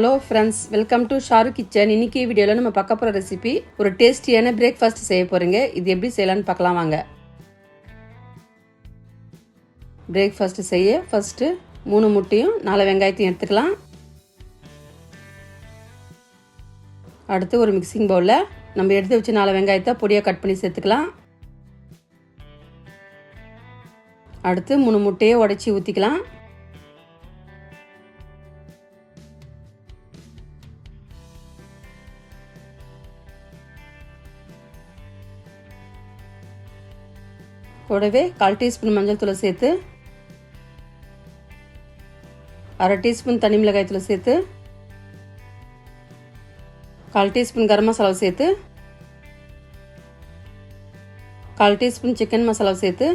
Hello friends welcome to Sharu kitchen இன்னைக்கு வீடியோவில் நம்ம பார்க்க போகிற ரெசிபி ஒரு டேஸ்டியான பிரேக்ஃபாஸ்ட் செய்ய போகிறீங்க இது எப்படி செய்யலாம்னு பார்க்கலாம் வாங்க. பிரேக்ஃபாஸ்ட் செய்ய ஃபஸ்ட்டு மூணு முட்டையும் நாலு வெங்காயத்தையும் எடுத்துக்கலாம். அடுத்து ஒரு மிக்சிங் பவுலில் நம்ம எடுத்து வச்சு நாலு வெங்காயத்தை பொடியாக கட் பண்ணி சேர்த்துக்கலாம். அடுத்து மூணு முட்டையை உடச்சி ஊற்றிக்கலாம் கூடவே கால் டீஸ்பூன் மஞ்சள் தூளை சேர்த்து அரை டீஸ்பூன் தனி மிளகாய் தூளை சேர்த்து கால் டீஸ்பூன் கரம் மசாலாவை சேர்த்து கால் டீஸ்பூன் சிக்கன் மசாலாவை சேர்த்து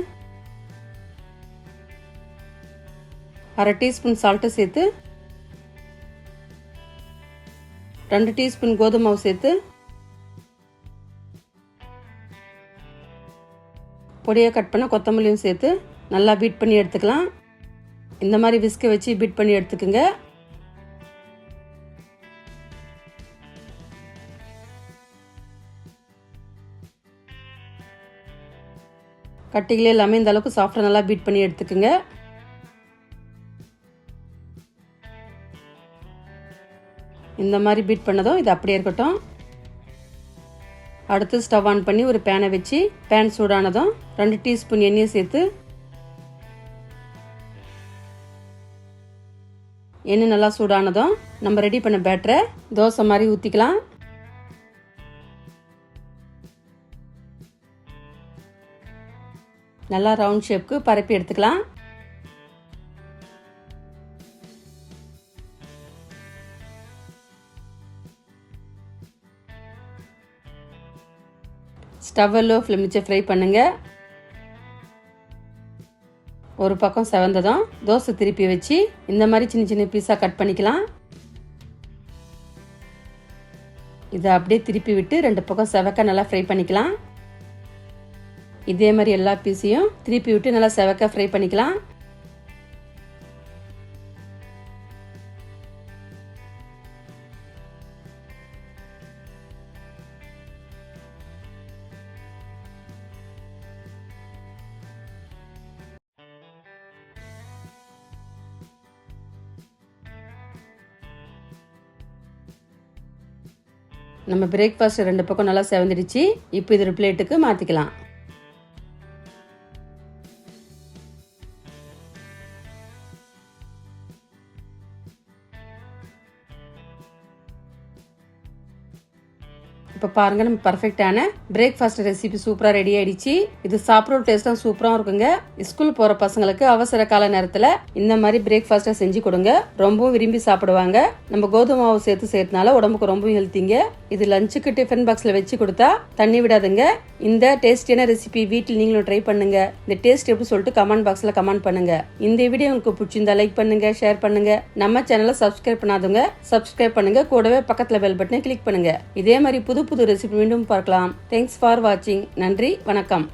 அரை டீஸ்பூன் சால்ட்டு சேர்த்து ரெண்டு டீஸ்பூன் கோதுமை மாவு சேர்த்து பொடியாக கட் பண்ண கொத்தமல்லியும் சேர்த்து நல்லா பீட் பண்ணி எடுத்துக்கலாம். இந்த மாதிரி விஸ்கை வச்சு பீட் பண்ணி எடுத்துக்கோங்க. கட்டிகளே எல்லாமே இந்த அளவுக்கு சாஃப்டாக நல்லா பீட் பண்ணி எடுத்துக்கோங்க. இந்த மாதிரி பீட் பண்ணதும் இது அப்படியே இருக்கட்டும். அடுத்து ஸ்டவ் ஆன் பண்ணி ஒரு பேனை வச்சு பேன் சூடானதும் ரெண்டு டீஸ்பூன் எண்ணெயை சேர்த்து எண்ணெய் நல்லா சூடானதும் நம்ம ரெடி பண்ண பேட்டரை தோசை மாதிரி ஊற்றிக்கலாம் நல்லா ரவுண்ட் ஷேப்க்கு பரப்பி எடுத்துக்கலாம். ஸ்டவ்வில் லோ ஃப்ரை பண்ணுங்கள் ஒரு பக்கம் செவந்ததும் தோசை திருப்பி வச்சு இந்த மாதிரி சின்ன சின்ன பீஸாக கட் பண்ணிக்கலாம். இதை அப்படியே திருப்பி விட்டு ரெண்டு பக்கம் செவக்க நல்லா ஃப்ரை பண்ணிக்கலாம். இதே மாதிரி எல்லா பீஸையும் திருப்பி விட்டு நல்லா செவக்க ஃப்ரை பண்ணிக்கலாம். நம்ம பிரேக்ஃபாஸ்ட் ரெண்டு பக்கம் நல்லா செவந்துடுச்சு. இப்போ இது ஒரு பிளேட்டுக்கு மாற்றிக்கலாம் இப்போ பாருங்க நம்ம பர்ஃபெக்டான பிரேக்ஃபாஸ்ட் ரெசிபி சூப்பராக ரெடி ஆயிடுச்சு. இது சாப்பிட்ற டேஸ்ட்டும் சூப்பராக இருக்குங்க. ஸ்கூல் போகிற பசங்களுக்கு அவசர கால நேரத்தில் இந்த மாதிரி பிரேக்ஃபாஸ்ட்டை செஞ்சு கொடுங்க. ரொம்பவும் விரும்பி சாப்பிடுவாங்க. நம்ம கோதுமை மாவு சேர்த்து சேர்த்தனால உடம்புக்கு ரொம்பவும் ஹெல்த்திங்க இது லஞ்சுக்கு டிஃபன் பாக்ஸில் வச்சு கொடுத்தா தண்ணி விடாதுங்க. இந்த டேஸ்டியான ரெசிபி வீட்டில் நீங்களும் ட்ரை பண்ணுங்க. இந்த டேஸ்ட் எப்படி சொல்லிட்டு கமெண்ட் பாக்ஸில் கமெண்ட் பண்ணுங்க. இந்த வீடியோ உங்களுக்கு பிடிச்சிருந்தா லைக் பண்ணுங்க ஷேர் பண்ணுங்க. நம்ம சேனலை சப்ஸ்கிரைப் பண்ணாதவங்க சப்ஸ்கிரைப் பண்ணுங்க. கூடவே பக்கத்தில் பெல் பட்டனை கிளிக் பண்ணுங்க. இதே மாதிரி புது புது ரெசிபி மீண்டும் பார்க்கலாம். தேங்க்ஸ் ஃபார் வாட்சிங் நன்றி வணக்கம்.